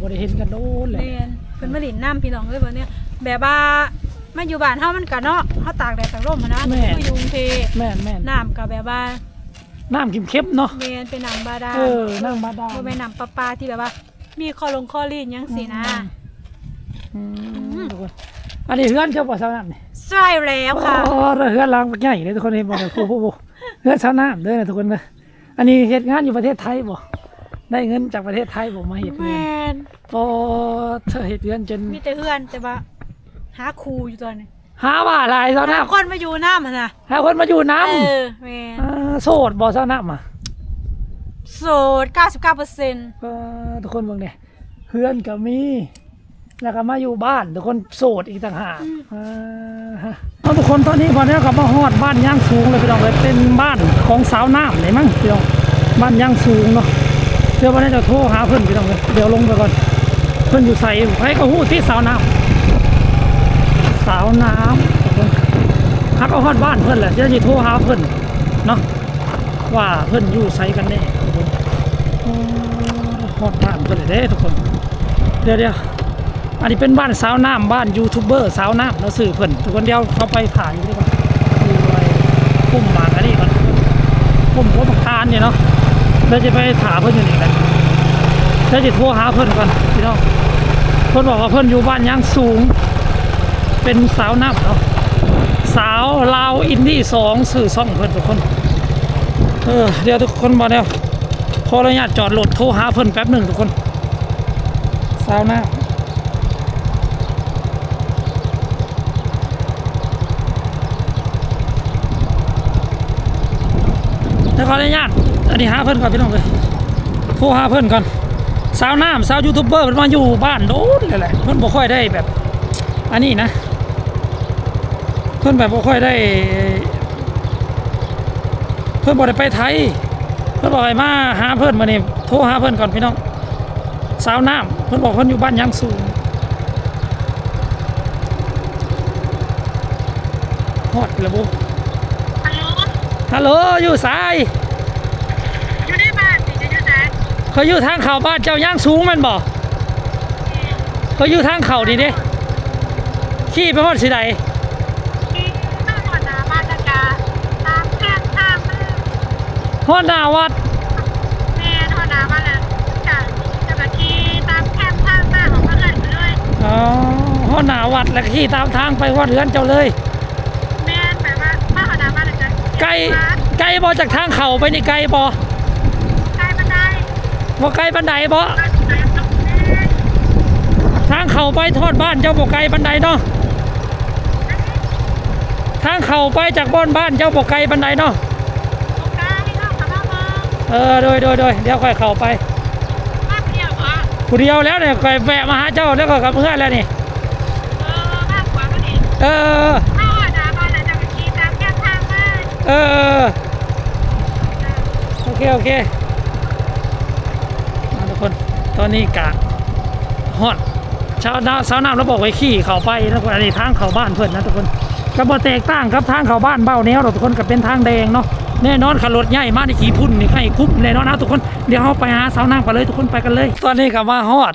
บ่ได้เห็นกันโดนแหละแม่นเพิ่นมาหลินน้ำพี่น้องเลยบ่เนี่ยแบบว่ามาอยู่บ้านเฮามันก็เนาะเฮาตากแดดตากลมอะนะคืออยู่กรุงเทพแม่นแม่นน้ำก็แบบว่าน้ำเข้มๆเนาะแม่นเป็นน้ำบาดาลเออน้ำบาดาลบ่แม่นน้ำประปาที่แบบว่า มีคอลงคอลีนจังซี่นะ อืมทุกคนอันนี้เฮือนเจ้าบ่สาวน้ำนี่ใช่แล้วค่ะ โอ้เฮือนล้างบักใหญ่เลยทุกคนเห็นบ่เนี่ยโอ้โหเฮือนสาวน้ำเด้อนะทุกคนเด้ออันนี้เฮ็ดงานอยู่ประเทศไทยบ่ ได้เงินจากประเทศไทยบ่มาเฮ็ดแมเงิน่นโอ้เธอเฮ็ดเฮือนจนมีแต่เพื่อนแต่ว่าหาครูอยู่ตอนนี้หาว่าหลายสาวน้หาคนมาอยู่น้ำอะนะำหาคนมาอยู่น้เออแมนำอ่าโสดบ่สาวน้ำอะโสด99%เเออทุกคนเบิ่งเนี่ยเพื่อนก็มี แล้วก็มาอยู่บ้าน ทุกคนโสดอีกต่างหากอ่าฮะเอาทุกคนตอนนี้พอแล้วก็มาฮอดบ้านย่างสูงเลยพี่น้องเลยเป็นบ้านของสาวน้ำเลยมั้งพี่น้องบ้านย่างสูงเนาะ เดี๋ยววันนี้จะโทรหาเพื่อนพี่น้องเลยเดี๋ยวลงไปก่อน เพื่อนอยู่ใส่ใครก็หู้ที่สาวน้ำสาวน้ำทุกคนฮักเอาฮอดบ้านเพื่อนแหละเดี๋ยวจะโทรหาเพื่อนเนาะว่าเพื่อนอยู่ใส่กันแน่ทุกคนฮอดบ้านเพิ่นเลยเด้ทุกคน เดี๋ยวเดี๋ยวอันนี้เป็นบ้านสาวน้ำบ้านยูทูบเบอร์สาวน้ำเราสื่อเพิ่อนทุกคนเดียวเขาไปถ่ายอยู่ดีกว่าดูไอ้ปุ่มมากอันนี้ก่อนปุ่มหัวปากทานเนี่ยเนาะ เดี๋ยวจะไปถามเพิ่อนอยู่นี่แหละเดี๋ยวจะโทรหาเพิ่อนก่อนพี่น้องเพิ่อนบอกว่าเพิ่อนอยู่บ้านย่างสูง เป็นสาวน้ำเนาะสาวลาวอินดี้สองสื่อซ่องเพิ่อนทุกคนเออเดี๋ยวทุกคนมาแล้วขออนุญาตจอดรถโทรหาเพิ่อนแป๊บหนึ่งทุกคนสาวหน้าแล้ขออนุญาต อันนี้หาเพิ่นก่อนพี่น้องเลยโทรหาเพิ่นก่อนสาวน้ำสาวยูทูบเบอร์เพิ่นมาอยู่บ้านโน้นเลยแหละเพิ่นบ่ค่อยได้แบบ อันนี้นะ เพิ่นแบบบ่ค่อยได้ เพิ่นบ่ได้ไปไทย เพิ่นบอกให้มาหาเพิ่นมานี่โทรหาเพิ่นก่อนพี่น้องสาวน้ำเพิ่นบอกเพิ่นอยู่บ้านยังสูงฮอดแล้วบุฮัลโหลฮัลโหลอยู่สายอยู่ในบ้านสิจะอยู่ไหน เขาอยู่ทางเข้าบ้านเจ้าย่างสูงแมันบ่เขาอยู่ทางเข้านี่เด้ขี่ไปฮอดสิใดที่ตั้งหัวหน้าบ้านละกาตามแพทย์ตามมือฮอดหน้าวัดแม่หัวหน้าบ้านละกาจะมาขี่ตามแคมป์ทางบ้านของเพื่อนไปเลยอ๋อฮอดหน้าวัดแล้วก็ขี่ตามทางไปฮอดเรือนเจ้าเลยแม่แบบว่าบ้านหัวหน้าบ้านละกาไกลไกลบ่จากทางเข้าไปนี่ไกลบ่ใกล้บันได บ่ไกลบันไดบ่บ้านไหนต้องแม่ทางเข้าไปทอดบ้านเจ้าบ่ไกลบันไดเนาะทางเข้าไปจากบ้านบ้านเจ้าบ่ไกลบันไดเนาะโอกาสให้เข้ากับเราเมืองเออโดยโดยโดยเดี๋ยวค่อยเข้าไปบ้านเดียวเหรอผู้เดียวแล้วเนี่ยค่อยแวะมาหาเจ้าแล้วก็กับเพื่อนแล้วนี่เออบ้านขวาก็ดีเออเข้าหัวหน้าบ้านละจะมาขี่ตามแคมป์ทางบ้านเออโอเคโอเคมาทุกคน ตอนนี้กะฮอดชาวนาสาวน้ำเราบอกไว้ขี่เขาไปนะทุกคนอันนี้ทางเขาบ้านเพื่อนนะทุกคนก็บ่แตกต่างครับทางเขาบ้านเบ้าแนวเราทุกคนก็เป็นทางแดงเนาะแน่นอนขับรถใหญ่มากในขี่พุ่นนี่ให้คุ้มแน่นอนนะทุกคนเดี๋ยวเราไปหาสาวน้ำกันเลยทุกคนไปกันเลย ตอนนี้ก็มาฮอด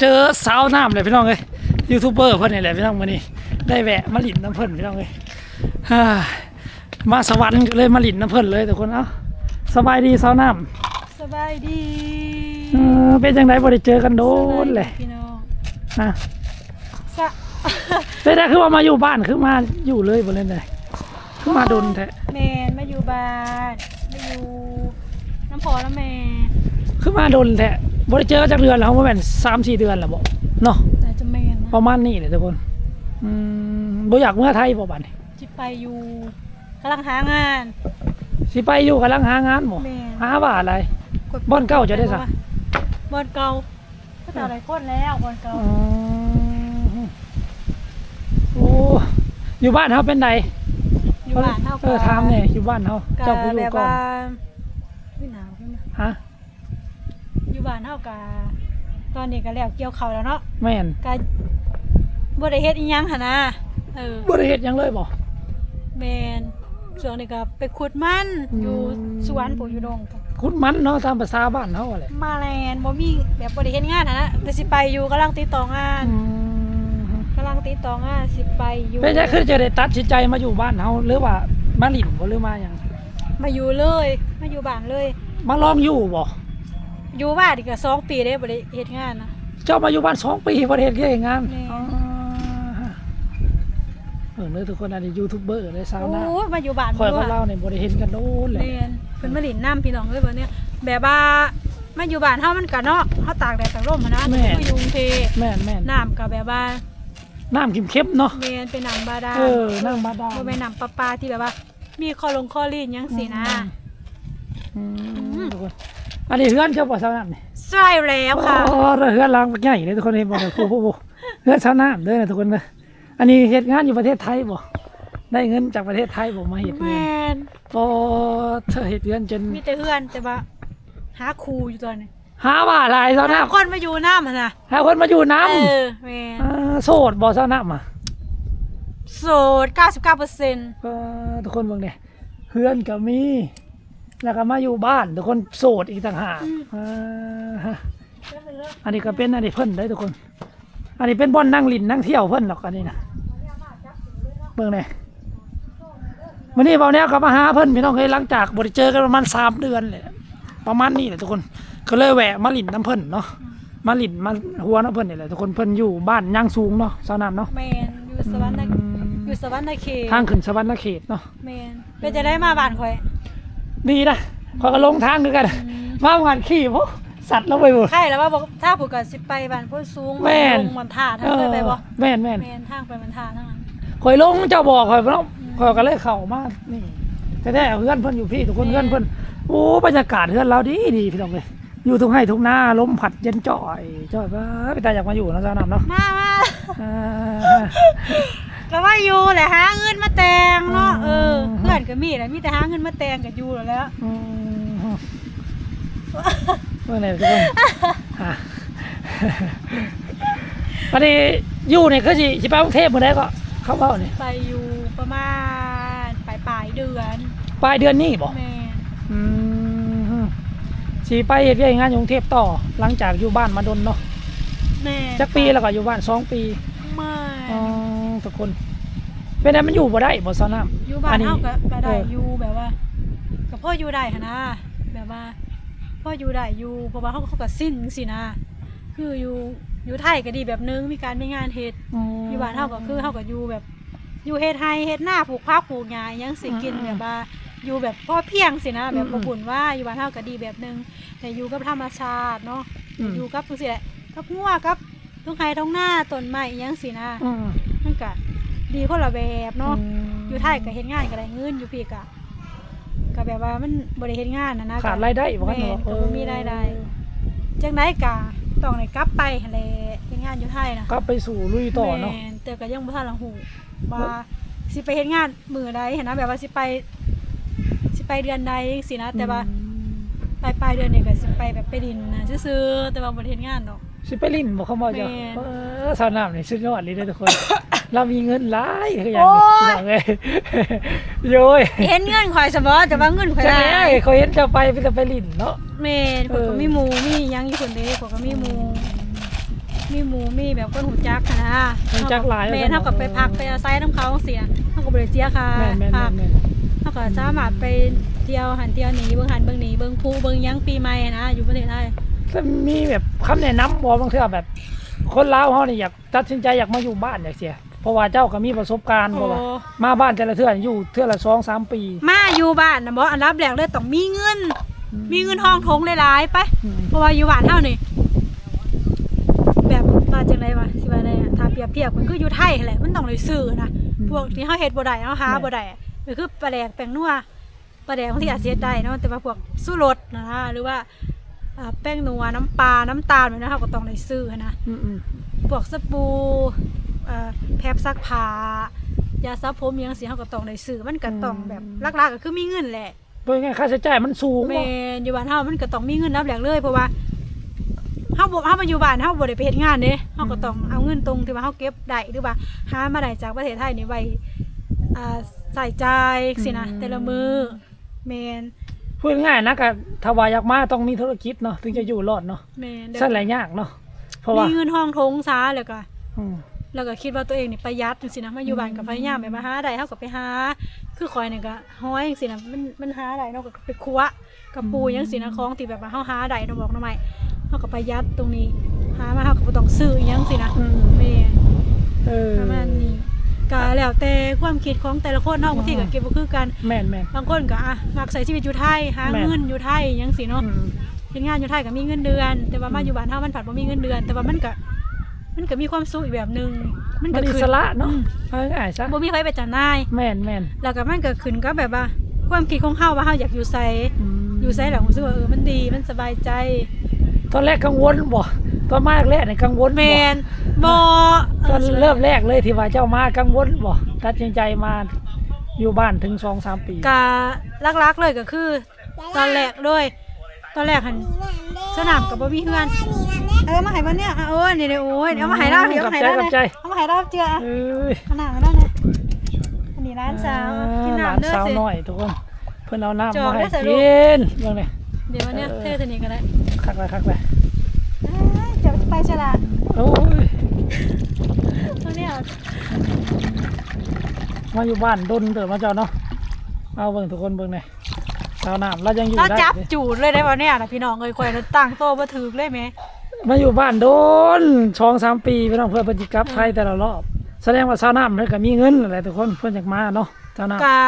เจอสาวน้ำเลยพี่น้องเลยยูทูบเบอร์เพื่อนนี่แหละพี่น้องมานี่ได้แวะมาหลินน้ำเพิ่อนพี่น้องเลยมาสวรรค์เลยมาหลินน้ำเพิ่อนเลยทุกคนเอ้าสบายดีสาวน้ำสบายดี เออเป็นจังไดบ่ได้เจอกันโดนเลยพี่น้องนะสะเป็นได้คือว่ามาอยู่บ้านคือมาอยู่เลยบ่เล่นเลยคือมาโดนแท้แมนมาอยู่บ้านมาอยู่น้ำพอแล้วแม่คือมาโดนแท้บ่ได้เจอกันจักเดือนแล้วว่าแม่น3-4 เดือนแล้วบ่เนาะน่าจะแมนนะประมาณนี้แหละทุกคนอืมบ่อยากเมื่อไทยบ่บัดนี้จิไปอยู่กำลังหางาน สิไปอยู่กำลังหางานบ่แม่หาว่าอะไรกดบ่อนเก่าจะได้ซะ บอนเก่าก็แต่อะไรคนแล้วบอนเก่าอ๋อโอ้อยู่บ้านเฮาเป็นไดอยู่บ้านเท่าเออถามแหน่อยู่บ้านเฮากัเจ้าผู้อแบยู่บก่อนว่าไม่หนาวใช่ไหมฮะอยู่บ้านเท่ากับตอนนี้ก็แล้วเกี่ยวเขาวแล้วเนาะแม่นก็บ่ได้เฮ็ดอีหยังหั่นนะเออบ่ได้เฮ็ดหยังเลยบ่แมนส่วนนี้ก็ไปขุดมันอืมอยู่สวนปู่อยู่ดงข คุดมันเนาะตามภาษาบ้านเฮาแหละมาแลนบ่มีแบบบ่ได้เฮ็ดงานหันนะแต่สิไปอยู่กำลังติดต่องานอืมกำลังติดต่องานสิไปอยู่เป็นจังคือจะได้ตัดสินใจมาอยู่บ้านเฮาหรือว่ามาหลินบ่หรือมาหยังมาอยู่เลย มาอยู่บ้านเลย มาลองอยู่บ่อยู่บ้านอีกก็สองปีเด้บ่ได้เฮ็ดงานนะเจ้ามาอยู่บ้านสองปีบ่ได้เฮ็ดเรื่องงานแม่อ๋อ เออเลยทุกคนอันนี้ยูทูบเบอร์เลยสาวหน้าโอ้ยมาอยู่บ้านคอยบ่กับเราเนี่ยบ่ได้เห็นกันโน้นเลยเรียนเพิ่นมาหลินน้ำพี่น้องเอ้ยบ่เนี่ยแบบว่ามาอยู่บ้านเฮามันก็เนาะเฮาตากแดดตากลมหั้นนะคืออยู่กรุงเทพแม่นแม่นน้ำก็แบบว่าน้ำเข้มๆเนาะเรียนเป็นน้ำบาดาลเออน้ำบาดาลบ่แม่นน้ำประปาที่แบบว่า มีคลอลงคลอรีนหยังสินะอืมทุกคนอันนี้เฮือนเจ้าบ่สาวน้ำนี่ใช่แล้วค่ะโอ้เฮือนล้างบักใหญ่เลยทุกคนเห็นบ่เนี่ยโอ้โหเฮือนสาวน้ำเด้อนะทุกคนเด้อ อันนี้เฮ็ดงานอยู่ประเทศไทยบ่ได้เงินจากประเทศไทยบ่มาเฮ็ดแมเงิน่นโอ้เธอเฮ็ดเงินจนมีแต่เพื่อนแต่ว่าหาครูอยู่ตอนนี้หาว่าหลายสาวหาน้ำคนมาอยู่น้ำหั่นน่ะหาคนมาอยู่น้เออแม่นำอ่าโสดบ่สาวน้ำอะโสด 99%ก็ทุกคนเบิ่งเนี่ยเพื่อนก็มี แล้วก็มาอยู่บ้าน ทุกคนโสดอีกต่างหากอ่าฮะอันนี้ก็เป็นอันนี้เพิ่นได้ทุกคน อันนี้เป็นบ่อนนั่งลินนั่งเที่ยวเพิ่นหรอกอันนี้นะเบิ่งเนี่ยวันนี้เบาแนวก็มาหาเพิ่นพี่น้องเคยหลังจากบ่ได้เจอกันประมาณสามเดือนเลยประมาณนี้แหละทุกคนก็เลยแวะมาลินน้ำเพิ่นเนาะมาลินมาหัวน้ำเพิ่นนี่แหละทุกคนเพิ่นอยู่บ้านย่างสูงเนาะสาวน้ำเนาะแมนอยู่สวรรค์นะอยู่สวรรค์นะเขตทางขึ้นสวรรค์เขตเนาะแมนเป็นจะได้มาบ้านข่อยดีนะขอยก็ลงทางคือกันมาเหมือนขี่พวก สัตว์แล้วไปหมด ใช่แล้วว่าบอกถ้าผูกกับสิไปบ้านพุ่นสูงแม่น ลงมันท่าทางเคยไปบ่แม่นแม่นแมนทางไปมันท่าทางนั้นข่อยลงเจ้าบอกข่อยเนาะข่อยก็เลยเข้ามานี่แต่แท้ๆเพื่อนเพิ่นอยู่พี่ทุกคนเพื่อนเพิ่นโอ้บรรยากาศเพื่อนเราดีดีพี่น้องเลยอยู่ทุ่งไห้ทุ่งนาลมผัดเย็นจ่อยจ่อยบ้าไปตาอยากมาอยู่เนาะเจ้าน้ำเนาะมามาอ่า ก็ว่าอยู่แหละหาเงินมาแต่งเนาะอืมเออเพื่อนก็มีแหละมีแต่หาเงินมาแต่งกับอยู่แล้วแหล้วอืม เมื่อไหร่ทุกคนอะอันนี้อยู่เนี่ยคือสิสิไปกรุงเทพมื้อใดก็เขาเว้านี่ไปอยู่ประมาณปลายปลายๆเดือนปลายเดือนนี้บ่แม่นอืมสีไปเฮ็ดเวียกงานอยู่กรุงเทพต่อ หลังจากอยู่บ้านมาดนเนาะแม่นจักปีแล้วก็อยู่บ้านสองปีไม่อ๋อทุกคนเป็นไงมันอยู่บ่ได้บ่ซะน้ำอยู่บ้านเฮาก็ก็ได้เออออยู่แบบว่าก็พ่ออยู่ได้หั้นนะแบบว่า พ่ออยู่ได้อยู่เพราะว่าเขาเขาก็สิ้นสินะ คืออยู่อยู่ไทยก็ดีแบบนึงมีการมีงานเฮ็ดมอยู่บ้านเฮาก็คือเฮาก็อยู่แบบ อยู่เฮ็ดไร่เฮ็ดหน้าปลูกผักปลูกหญ้าอิหยังสิกินอืมแบบว่าอยู่แบบพอเพียงสินะแบบอืบ่มบุญว่าอยู่บ้านเฮาก็ดีแบบนึงแต่อยู่กับธรรมชาติเนาะอืมอยู่กับจังซี่แหละกับงัวกับทุ่งไร่ท้องนาต้นไม้อิหยังสินะอืมมันก็ดีคนละแบบเนาะมอยู่ไทยก็เฮ็ดงานก็ได้เงินอยู่พี่ก็ ก็แบบว่ามันบ่ได้เฮ็ดงานนะนะขาดรายได้บ่กันแม่เนาะก็บ่มีรายได้จังไดก็ต้องได้กลับไปหั่นแหละเฮ็ดงานอยู่ไทยนะกลับไปสู่ลุยต่อเนาะแม่แต่ก็ยังบ่ทันละหูว่าสิไปเฮ็ดงานมื้อใดเห็นนะแบบว่าสิไปสิไปเดือนใดจังซี่นะแต่ว่าปลายปลายเดือนนี้ก็สิไปแบบไปดินนะซื่อๆแต่ว่าบ่ได้เฮ็ดงานดอกสิไปลิ้นบ่เขาบ่จ้ะแม่นเออสาวน้ำนี่สุดยอดเลยเด้อทุกคน เรามีเงินหลายคืออย่างโอ้นี้ยอย่างเอ้ยโย้ยเห็นเงินข่อยซะบ่แต่ว่าเงินข่อยใช่ได้เขาเห็นเจะไปไปจะไปลิ้นเนาะแม่นข่อยก็เออมีหมูมีหยังอยู่คนเดียวข่อยก็มีหมู มีหมูมีแบบคนหูจักหั้นนะหูจักหลายแม่นเท่ากับไปพักไปอาศัยน้ำเขาเสียเท่ากับบริเสียค่ะแม่นแม่นพัแม่กนแม่นเท่ากับสามารถไปเที่ยวหันเที่ยวหนีเบิ่งหันเบิ่งหนีเบิ่งภูเบิ่งหยังปีใหม่นะอยู่ประเทศไทยถ้ามีแบบคำแนะนำบ่บางเทื่อแบบ คนลาวเฮานี่อยากตัดสินใจอยากมาอยู่บ้านอยากเสีย เพราะว่าเจ้าก็มีประสบการณ์บ่ว่าโอ้ มาบ้านแต่ละเทื่ออยู่เทื่อละ2 3ปี มาอยู่บ้านนะบ่อันดับแรกเลยต้องมีเงินมีเงินทองทงหลายๆไป อืมเพราะว่าอยู่บ้านเท่านี่แบบมาจังไดวะสิว่าได้อะถ้าเปรียบเทียบมันคืออยู่ไทยนั่นแหละมันต้องเลยซื้อนะพวกที่เฮาเฮ็ดบ่ได้เฮาหาบ่ได้อะก็คือปลาแดกแป้งนัวปลาแดกบางทีอาจสิเฮ็ดได้เนาะแต่ว่าพวกสู้รสนะหรือว่าอ่าแป้งนัวน้ำปลาน้ำตาลแบบนั้นเฮาก็ต้องได้ซื้อนะ อืมอืมพวกสบู่เอ่อ แพบซักผ้ายาสระผมอิหยังสิเฮาก็ต้องได้ซื้อมันก็ต้องแบบหลักๆก็คือมีเงินแหละเป็นไงค่าใช้จ่ายมันสูงแมบ่นอยู่บ้านเฮามันก็ต้องมีเงินรับแหลกเลยเพราะว่าเฮาบ่เฮามาอยู่บ้านเฮาบ่ได้ไปเฮ็ดงานเด้เฮาก็ต้องเอาเงินตรงที่ว่าเฮาเก็บได้หรือว่าหามาได้จากประเทศไทยนี่ไว้อ่าใส่ใจายสินะแต่ละมือแมนพูดง่ายๆนะก็ถ้าว่าอยากมาต้องมีธุรกิจเนาะถึงจะอยู่รอดเนาะแม่นสั่นหลายยากเนาะเพราะว่ามีเงินห้องทงซาแล้วก็อืม แล้วก็คิดว่าตัวเองนี่ประหยัดจังซี่นะมาอยู่บ้านกับพยายามไปมาหาได้เฮาก็ไปหา คือคอยนี่ก็ห้อยจังซี่นะมันมันหาได้เนาะก็ไปคั่วกับปูจังซี่นะของที่แบบว่าเฮาหาได้เนาะบอกเนาะใหม่เฮาก็ประหยัดตรงนี้ หามาเฮาก็บ่ต้องซื้ออิหยังสินะอืมแม่นเออประมาณนี้ก็แล้วแต่ความคิดของแต่ละคนเนาะบางทีก็เก็บบ่คือกันแม่นแม่นบางคนก็อะมักใช้ชีวิตอยู่ไทยหาแม่นเงินอยู่ไทยอิหยังสิเนาะอืมเฮ็ดงานอยู่ไทยก็มีเงินเดือน แต่ว่ามาอยู่บ้านเฮามันผัดบ่มีเงินเดือน แต่ว่ามันก็ มันก็มีความสุขอีกแบบหนึงมันมัก็นอิขึ้สนระเนาะอืมเอาง่ายๆซะบ่มีใครไปจัดนาย แม่นแม่นแล้วก็มันก็ขึ้นก็แบบว่า ความคิดของเฮาว่าเฮาอยากอยู่ไสมอยู่ไสแล้วรู้สึกว่าเออมันดีมันสบายใจตอนแรกกังวลบ่ตอนมาแรกๆนี่กังวลแมบ่นบ่ตอนเริ่มแรกเลยที่ว่าเจ้ามากังวลบ่ตัดสินใจมาอยู่บ้านถึง2-3ปี กะลักๆเลยก็คือ ตอนแรกเลย ตอนแรกหันสนามก็บ่มีเฮือนเออมาให้มันเนี่ยอะโอ้ยนี่ๆโอ้ยเอามาให้เราเดี๋ยวเอามาให้เรากับใจเอามาให้เราเจืออะเอ้ยเอาหน้ามาได้นะอันนี้ร้านสาวกินหลานน้ำเด้อสาวสิ น้อยทุกคน เพิ่นเอาน้ำจอมาดให้ได้ใส่ลูก กินเบิ่งนี่เดี๋ยววันเนี้ยเออเทสนิทกันได้คักเลยคักเลยเอ้ยจะไปฉลาดโอ้ยตัวเนี้ยมาอยู่บ้านดนเติบมาเจ้าเนาะเอาเบิ่งทุกคนเบิ่งนี่ สาวน้ำเรายังอยู่เราได้จับดิจูดเลยได้ป่ะเนี่ยนะพี่น้องเอ้ยข่อยน่ะตั้งโตบ่ถึกเลยแหมมาอยู่บ้านโดนช่องสามปีพี่น้องเพื่อปฏิกลับไทยแต่ละรอบ แสดงว่าชาวนาเพิ่นก็มีเงินอะไรทุกคนเพิ่นอยากมาเนาะชาวนา กะ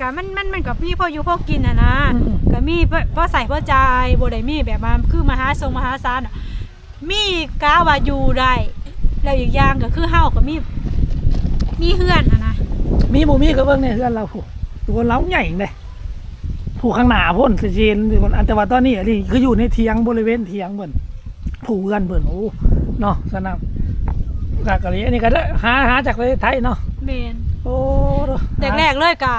กะมันมันมันกับพี่พออยู่พอกินอะนะอืมก็มีพ่อพ่อใส่พ่อจ่ายบ่ได้มีแบบมาคือมหาทรงมหาศาลอะมีกะว่าอยู่ได้แล้วอีกอย่างก็คือเฮาก็มีมีเฮือนอะนะมีบ่มีก็เบิ่งในเฮือนเราผู้ทุกคนเราใหญ่เด้ ผู้ข้างหน้าพ่นสิเจนทุกคนอันแต่ว่าตอนนี้อันนี้คืออยู่ในเถียงบริเวณเถียงเพิ่นผู้เฮือนเพิ่นโอ้เนาะสนามกะกะลีอันนี้ก็ได้หาหาจากประเทศไทยเนาะแมนโอ้เด้อแรกๆเลยกะ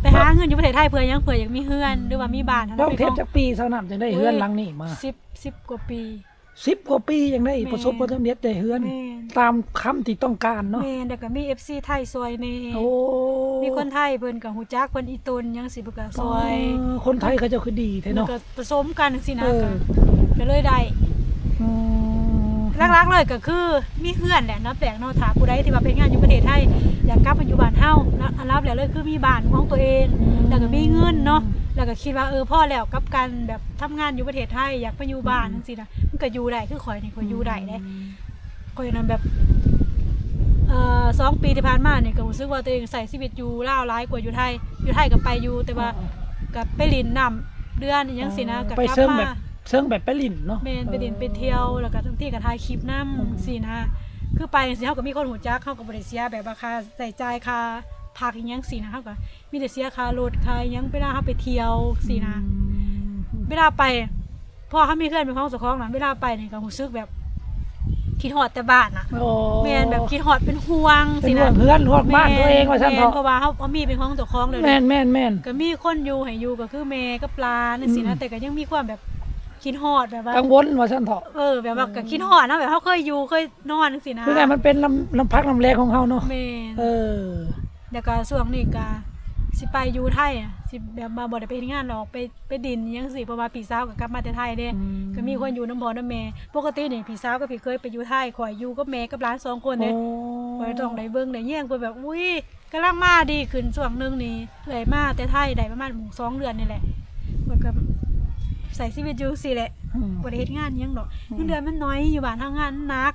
ไปหาเงินอยู่ประเทศไทยเพื่อหยังเพื่ออยากมีเฮือนหรือว่ามีบ้านต้องเทศจากปีสนามจังได้เฮือนหลังนี้มาสิบสิบกว่าปี 10กว่าปียังได้แม่ ประสบความสำเร็จได้เฮือน แม่นตามคำที่ต้องการเนาะแมนแต่ก็มี FC ไทยซอยแน่โอ้มีคนไทยเพิ่นก็ฮู้จักเพิ่นอีตนหยังสิเพิ่นก็ซอยเออคนไทยเขาเจะคือดีแท้มันเนาะก็ผสมกันจังซี่นะเออก็ก็เลยได้ อืม หลักๆเลยก็คือมีเฮือนแหละนับแปลกเนาะถ้าผู้ใดที่ว่าเป็นงานอยู่ประเทศไทยอยากกลับมาอยู่บ้านเฮาแล้วอันรับแล้วเลยคือมีบ้านของตัวเองแล้วก็มีเงินเนาะแล้วก็คิดว่าเออพ่อแล้วกับการแบบทำงานอยู่ประเทศไทยอยากไปอยู่บ้านจังซี่นะมันก็อยู่ได้คือข่อยนี่ข่อยอยู่ได้เด้ข่อยนั้นแบบเอ่อสองปีที่ผ่านมาเนี่ยก็รู้สึกว่าตัวเองใส่ชีวิตอยู่ลาวร้ายกว่าอยู่ไทยอยู่ไทยก็ไปอยู่แต่ว่าก็ไปลินน้ำเดือนอหยังสินะก็ไปกลับเชิงแบมาบ เชิงแบบไปลินเนาะแม่นไปเดินไปเที่ยวแล้วก็ทั้งที่ก็ถ่ายคลิปนำสินะคือไปสิเฮาก็มีคนหูจักเฮาก็บ่ได้เสียแบบว่าค่าใส่จ่ายค่าพักอีหยังสินะเฮาก็มีแต่เสียค่ารถค่าอิหยังเวลาเฮาไปเที่ยวสินะ เวลาไปพอเฮามีเพื่อนเป็นของเจ้าของนั้นเวลาไปนี่ก็รู้สึกแบบคิดฮอดแต่บ้านน่ะโอ้แม่นแบบคิดฮอดเป็นห่วงเป็สินนะห่วงเพื่อนห่วงบ้านตัวเองว่าซั่นแม่เถาะเพราะว่าเฮาเอามีเป็นของเจ้าของเลยแม่นแม่นแม่น ก็มีคนอยู่ให้อยู่ก็คือแม่กับปลานั่นสินะแต่ก็ยังมีความแบบ คิดฮอดแบบว่ากังวลว่าซั่นเถาะเออแบบว่าก็คิดฮอดเนาะแบบเขาเคยอยู่เคยนอนจังซี่นะคือไงมันเป็นลำลำพักลำแรงของเฮาเนาะแม่นเออแล้วก็ช่วงนี้ก็สิไปอยู่ไทยอะสิแบบมาบ่ได้ไปเฮ็ดงานหรอกไปไปดินอิหยังสิเพราะว่าพี่สาวก็กลับมาแต่ไทยเด้อืมก็มีคนอยู่น้ำพ่อน้ำแม่ปกตินี่พี่สาวกับพี่เคยไปอยู่ไทยข่อยอยู่กับแม่กับหลานสองคนเด้ โอ้ข่อยต้องได้เบิ่งได้แย่งเพิ่นแบบอุ้ยกำลังมาดีขึ้นช่วงหนึงนี่เลยมาแต่ไทยได้ประมาณหมู่สองเดือนนี่แหละข่อยก็ ใส่ชีวิตอยู่สิแหละอืม บ่ได้เฮ็ดงานอิหยังดอกเงินเดือนมันน้อยอยู่บ้านทำงานมันหนัก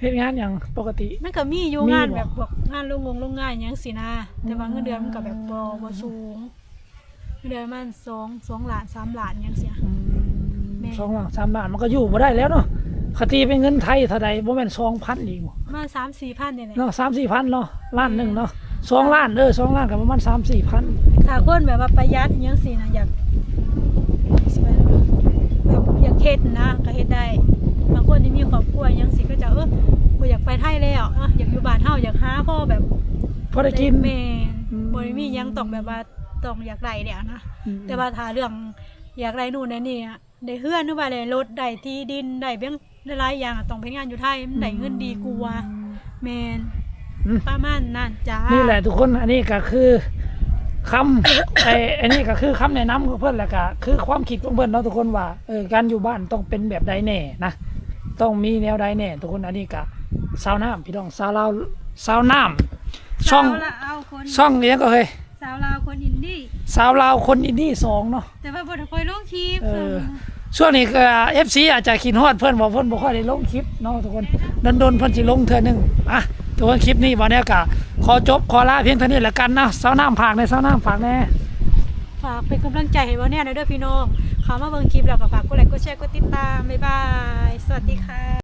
เฮ็ดงานอย่างปกติ มันก็มีอยู่มีงานบ่แบบพวกงานโรงงงโรงงานอหยังสินะแต่ว่าเงินเดือนมันก็แบบบ่บ่สูงเงินเดือนมันสองสองล้านสามล้านอหยังเสียอืมแม่ สองล้านสามล้านมันก็อยู่บ่ได้แล้วเนาะคตีเป็นเงินไทยเท่าใดบ่แม่น2,000อีกบ่มาสามสี่พันเนี่ยแหละเนาะ3-4,000เนาะล้านหนึงเนาะสองล้านเด้อสองล้านก็ประมาณ3-4,000ถ้าคนแบบว่าประหยัดอหยังสินะอยากสิว่าแบบอยาก เฮ็ดนะก็เฮ็ดได้บางคนที่มีครอบครัวอหยังสิก็จะเออบ่อยากไปไทยแล้วเอออยากอยู่บ้านเฮาอยากหาพ่อแบบพอได้กินแม่นอืมบ่ได้มีหยังต้องแบบว่าต้องอยากได้แล้วนะอืมแต่ว่าถ้าเรื่องอยากได้นู่นได้นี่อะได้เฮือนหรือว่าได้รถได้ที่ดินได้เบี้ยงหลายๆอย่างอะต้องไปงานอยู่ไทยมันได้เงินดีกว่าแมนอืมประมาณนั้นจ้านี่แหละทุกคนอันนี้ก็คือ คำไอ้ไอ้นี่ก็คือคำแนะนำของเพื่อนแหละก็คือความคิดของเพื่อนเนาะทุกคนว่าเออการอยู่บ้านต้องเป็นแบบใดแน่นะต้องมีแนวใดแน่ทุกคนอันนี้ก็สาวน้ำพี่น้องสาวลาวสาวน้ำช่องสาวลาวคนช่องเนี้ยก็เคยสาวลาวคนอินดี้สาวลาวคนอินดี้สองเนาะแต่ว่าบ่ได้ค่อยลงคลิปเออช่วงนี้ก็เอฟซีอาจจะคิดฮอดเพื่อนบอกเพื่อนบ่ค่อยได้ลงคลิปเนาะทุกคนโดนๆเพื่อนสิลงเทื่อหนึงอะ ทุกคนคลิปนี้วันนี้ก็ขอจบขอลาเพียงเท่านี้ละกันนาะสาวน้ำฝากในสาวน้ำฝากแน่ฝากเป็นกำลังใจให้วันนี้นะเด้อพี่น้องเข้ามาเบิ่งคลิปแล้วก็ฝากกดไลค์กดแชร์กดติดตามบ๊ายบาย สวัสดีค่ะ